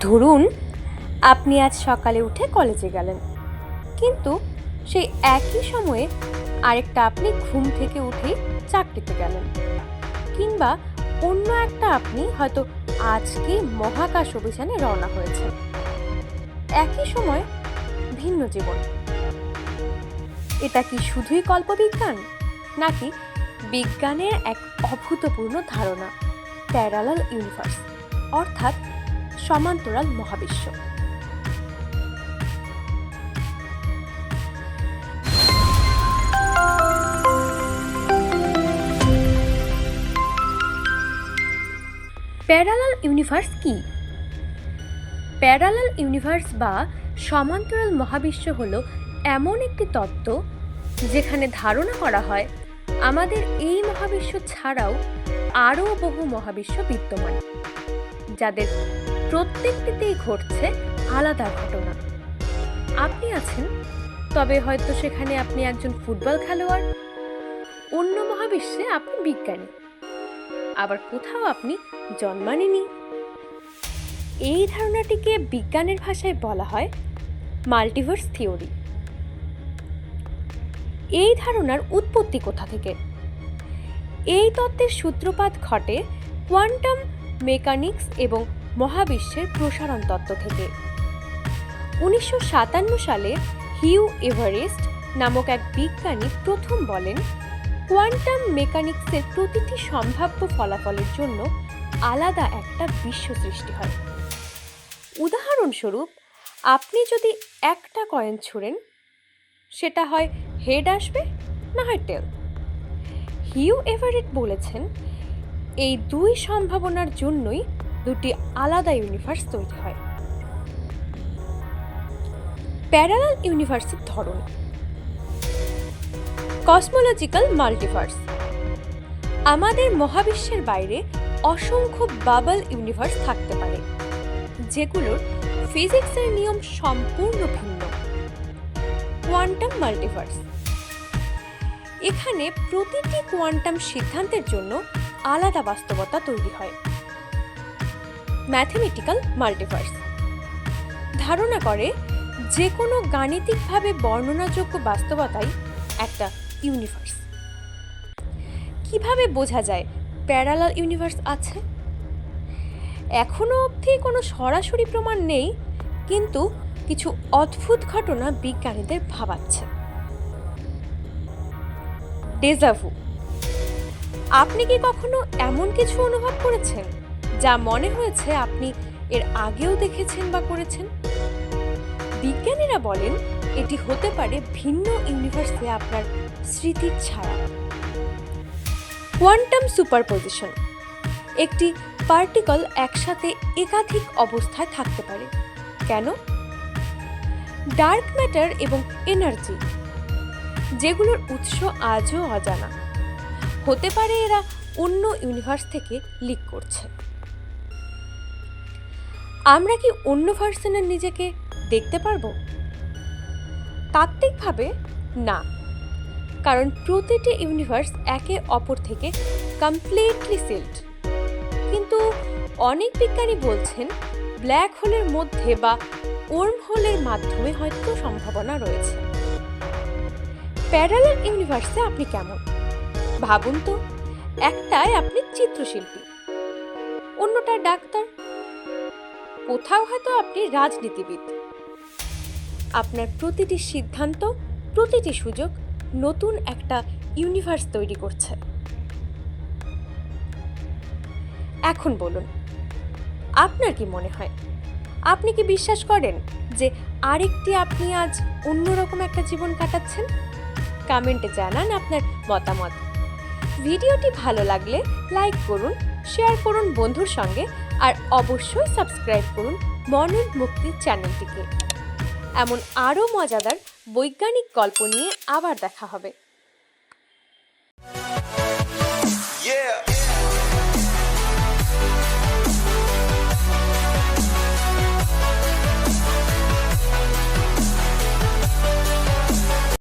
ধরুন, আপনি আজ সকালে উঠে কলেজে গেলেন। কিন্তু সেই একই সময়ে আরেকটা আপনি ঘুম থেকে উঠে চাকরিতে গেলেন। কিংবা অন্য একটা আপনি হয়তো আজকে মহাকাশ অভিযানে রওনা হয়েছে একই সময় ভিন্ন জীবন। এটা কি শুধুই কল্পবিজ্ঞান? নাকি বিজ্ঞানের এক অভূতপূর্ণ ধারণা, প্যারালাল ইউনিভার্স? অর্থাৎ সমান্তরাল মহাবিশ্ব। প্যারালাল ইউনিভার্স কি? প্যারালাল ইউনিভার্স বা সমান্তরাল মহাবিশ্ব হলো এমন একটি তত্ত্ব যেখানে ধারণা করা হয় আমাদের এই মহাবিশ্ব ছাড়াও আরও বহু মহাবিশ্ব বিদ্যমান, যাদের প্রত্যেকটিতেই ঘটছে আলাদা ঘটনা। আপনি আছেন, তবে হয়তো সেখানে আপনি একজন ফুটবল খেলোয়াড়। অন্য মহাবিশ্বে আপনি বিজ্ঞানী। আবার কোথাও আপনি জন্মানেনি। এই ধারণাটিকে বিজ্ঞানের ভাষায় বলা হয় মাল্টিভার্স থিওরি। এই ধারণার উৎপত্তি কোথা থেকে? এই তত্ত্বের সূত্রপাত ঘটে কোয়ান্টাম মেকানিক্স এবং মহাবিশ্বের প্রসারণ তত্ত্ব থেকে। উনিশশো সাতান্ন সালে হিউ এভারেস্ট নামক এক বিজ্ঞানী প্রথম বলেন, কোয়ান্টাম মেকানিক্সের প্রতিটি সম্ভাব্য ফলাফলের জন্য আলাদা একটা বিশ্ব সৃষ্টি হয়। উদাহরণস্বরূপ, আপনি যদি একটা কয়েন ছুঁড়েন, সেটা হয় হেড আসবে না হয় টেল। হিউ এভারেট বলেছেন, এই দুই সম্ভাবনার জন্যই দুটি আলাদা ইউনিভার্স তৈরি হয়। প্যারালাল ইউনিভার্সের ধরন। কসমোলজিক্যাল মাল্টিভার্স আমাদের মহাবিশ্বের বাইরে অসংখ্য বাবল ইউনিভার্স থাকতে পারে, যেগুলোর ফিজিক্সের নিয়ম সম্পূর্ণ ভিন্ন। কোয়ান্টাম মাল্টিভার্স এখানে প্রতিটি কোয়ান্টাম সিদ্ধান্তের জন্য আলাদা বাস্তবতা তৈরি হয়। ম্যাথমেটিক্যাল মাল্টিভার্স ধারণা করে যে কোনো গাণিতিকভাবে বর্ণনাযোগ্য বাস্তবতাই একটা ইউনিভার্স কীভাবে বোঝা যায় প্যারালাল ইউনিভার্স আছে? এখনও অবধি কোনো সরাসরি প্রমাণ নেই, কিন্তু কিছু অদ্ভুত ঘটনা বিজ্ঞানীদের ভাবাচ্ছে। ডেজাভু আপনি কি কখনো এমন কিছু অনুভব করেছেন? যা মনে হয়েছে আপনি এর আগেও দেখেছেন বা করেছেন? বিজ্ঞানীরা বলেন, এটি হতে পারে ভিন্ন ইউনিভার্সে আপনার স্মৃতির ছাড়া কোয়ান্টাম সুপারপজিশন একটি পার্টিকল একসাথে একাধিক অবস্থায় থাকতে পারে। কেন? ডার্ক ম্যাটার এবং এনার্জি, যেগুলোর উৎস আজও অজানা। হতে পারে এরা অন্য ইউনিভার্স থেকে লিক করছে। আমরা কি অন্য ভার্সনের নিজেকে দেখতে পারব? তাত্ত্বিকভাবে, না। কারণ প্রতিটি ইউনিভার্স একে অপর থেকে কমপ্লিটলি সিল্ড কিন্তু অনেক বিজ্ঞানী বলছেন ব্ল্যাক হোলের মধ্যে বা ওর্ম হোলের মাধ্যমে হয়তো সম্ভাবনা রয়েছে। প্যারালাল ইউনিভার্সে আপনি কেমন? ভাবুন তো একটায় আপনি চিত্রশিল্পী। অন্যটা ডাক্তার কোথাও হয়তো আপনি রাজনীতিবিদ। আপনার প্রতিটি সিদ্ধান্ত, প্রতিটি সুযোগ নতুন একটা ইউনিভার্স তৈরি করছে। এখন বলুন, আপনার কি মনে হয়? আপনি কি বিশ্বাস করেন যে আরেকটি আপনি আজ অন্যরকম একটা জীবন কাটাচ্ছেন? কমেন্টে জানান আপনার মতামত। ভিডিওটি ভালো লাগলে লাইক করুন শেয়ার করুন বন্ধুর সঙ্গে আর অবশ্যই সাবস্ক্রাইব করুন মর্নিং মুক্তি চ্যানেলটিকে। এমন আরও মজাদার বৈজ্ঞানিক গল্প নিয়ে আবার দেখা হবে।